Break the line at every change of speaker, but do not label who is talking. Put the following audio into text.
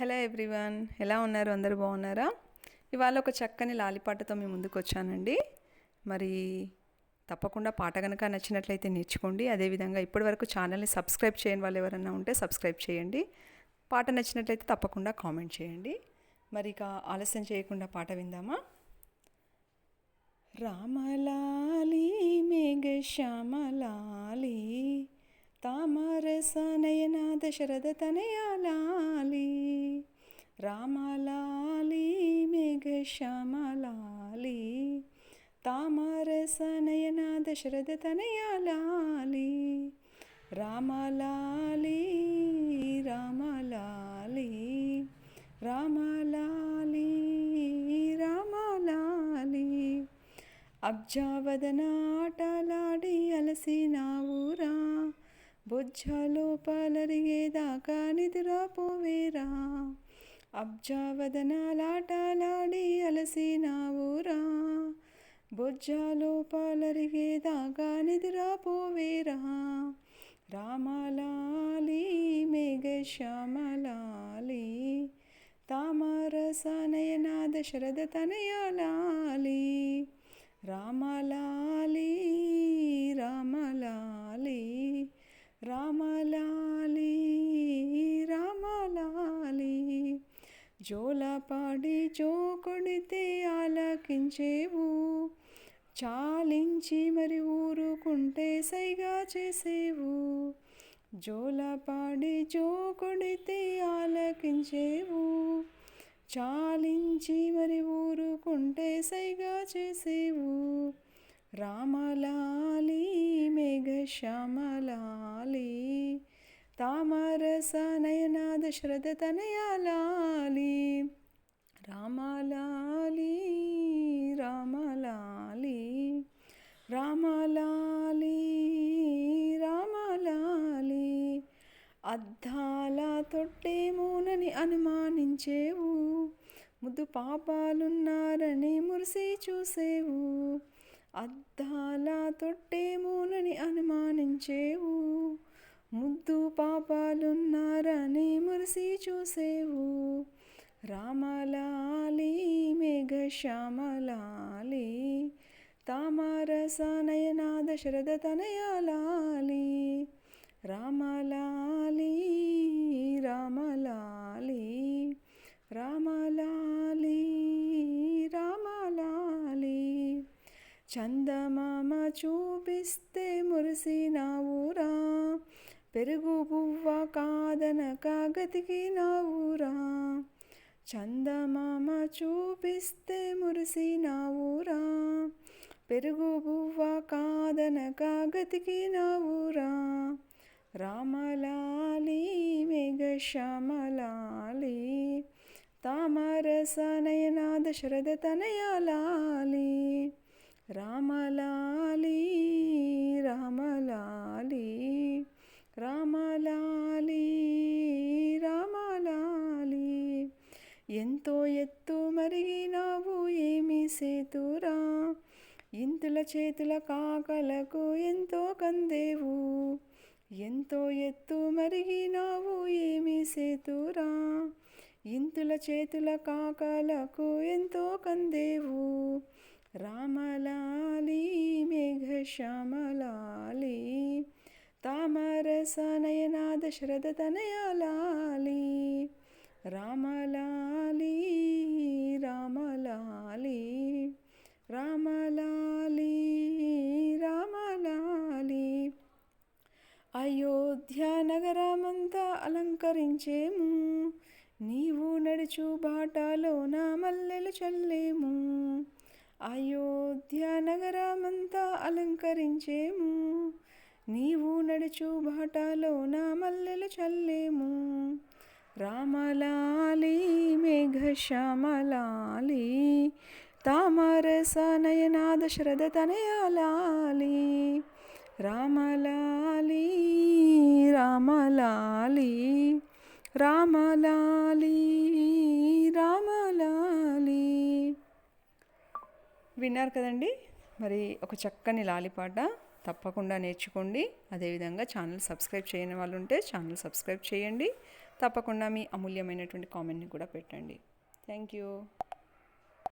Hello everyone ఎలా ఉన్నారు? అందరూ బాగున్నారా? ఇవాళ ఒక చక్కని లాలిపాటతో మీ ముందుకు వచ్చానండి. మరి తప్పకుండా పాట కనుక నచ్చినట్లయితే నేర్చుకోండి. అదేవిధంగా ఇప్పటివరకు ఛానల్ని సబ్స్క్రైబ్ చేయని వాళ్ళు ఎవరన్నా ఉంటే సబ్స్క్రైబ్ చేయండి. పాట నచ్చినట్లయితే తప్పకుండా కామెంట్ చేయండి. మరి ఇక ఆలస్యం చేయకుండా పాట విందామా? రామలాలి మేఘ శ్యామలాలి తామరసనయన దశరథ తనయాలాలి రామలాలి మేఘ శ్యామలాలి తామరసనయన దశరథ తనయాలాలి. రామలాలి రామలాలి రామలాలి రామలాలి. అబ్జావదనాటలాడి అలసినావురా బొజ్జలో పలరిగేదాకా నిద్రపోవేరా. అబ్జావదనాలాటలాడి అలసినావురా బొజ్జాలో పాలరిగేదాకా నిద్రపోవేరా రామలాలి మేఘ శ్యామలాలి తామరసనయన దశరథ తనయాలాలి. రామలాలి రామలాలి రామ పాడి జోకొడితే ఆలకించేవు. చాలించి మరి ఊరుకుంటే సైగా చేసేవు. జోలపాడి జోకొడితే ఆలకించేవు. చాలించి మరి ఊరుకుంటే సైగా చేసేవు. రామలాలి మేఘ శ్యామలాలి తామరస నయన దశరథ తనయాలాలి. రామలాలి రామలాలి రామలాలి రామలాలి. అద్దాల తొట్టేమోనని అనుమానించేవు. ముద్దు పాపాలున్నారని మురిసి చూసేవు. అద్దాల తొట్టేమోనని అనుమానించేవు. ముద్దు పాపాలున్నారని మురిసి చూసేవు. రామ శ్యామలాలి. తామరస నయన దశరథ తనయాలాలి. రామలాలి రామలాలి రామలాలి రామలాలి. చందమామ చూపిస్తే మురిసినావురా. పెరుగు బువ్వ కాదనక గతికినావురా. చందమామ చూపిస్తే మురిసినావురా పెరుగు బువ్వ కాదనక గతికినావురా రామలాలి మేఘ శ్యామలాలి తామరస నయన దశరథ తనయాలాలి రామలాలి రామలాలి రామలాలి రామలాలి ఎంతో ఎత్తు మరిగినావు ఏమి సేతురా? ఇంతుల చేతుల కాకలకు ఎంతో కందేవు. ఎంతో ఎత్తు మరిగినావు ఏమి సేతురా? ఇంతుల చేతుల కాకలకు ఎంతో కందేవు. రామలాలి మేఘ శ్యామలాలి తామరస నయన దశరథ తనయాలాలి రామలాలి రామలాలి రామలాలి రామలాలి. అయోధ్య నగరమంతా అలంకరించేము నీవు నడుచు బాటలోన మల్లెలు చల్లేము. అయోధ్య నగరమంతా అలంకరించేము నీవు నడుచు రామలాలి మేఘ శ్యామలాలి తామరస నయనాద దశరథ తనయాలాలి రామలాలి రామలాలి రామలాలి రామలాలి. విన్నారు కదండి? మరి ఒక చక్కని లాలిపాట తప్పకుండా నేర్చుకోండి. అదేవిధంగా ఛానల్ సబ్స్క్రైబ్ చేయని వాళ్ళు ఉంటే ఛానల్ సబ్స్క్రైబ్ చేయండి. తప్పకుండా మీ అమూల్యమైనటువంటి కామెంట్ని కూడా పెట్టండి. Thank you.